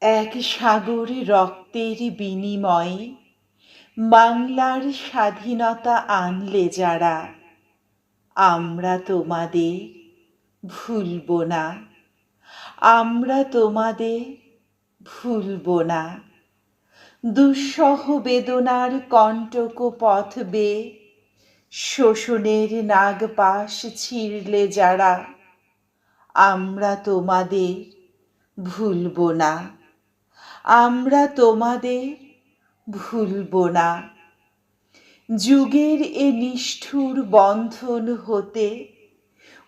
এক সাগরে রক্তের বিনিময়ে বাংলার স্বাধীনতা আনলে যারা, আমরা তোমাদের ভুলব না। আমরা তোমাদের ভুলব না। দুঃসহ বেদনার কণ্টক পথ বেয়ে শোষণের নাগপাশ ছিঁড়লে যারা, আমরা তোমাদের ভুলব না। আমরা তোমাদের ভুলব না। যুগের এ নিষ্ঠুর বন্ধন হতে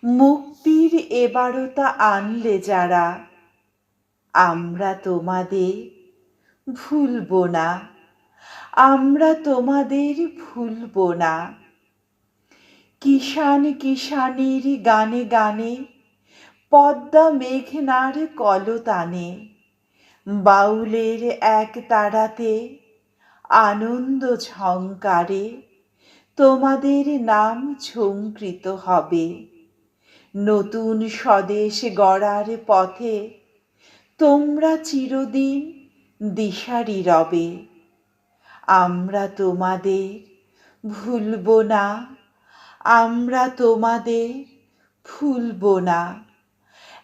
মুক্তির এবারতা আনলে যারা, আমরা তোমাদের ভুলব না। আমরা তোমাদের ভুলব না। কিষান কিষানের গানে গানে পদ্মা মেঘনার কলতানে বাউলের এক তারাতে আনন্দ ঝঙ্কারে, তোমাদের নাম ঝঙ্কৃত হবে। নতুন স্বদেশ গড়ার পথে তোমরা চিরদিন দিশারি রবে। আমরা তোমাদের ভুলব না, আমরা তোমাদের ভুলব না।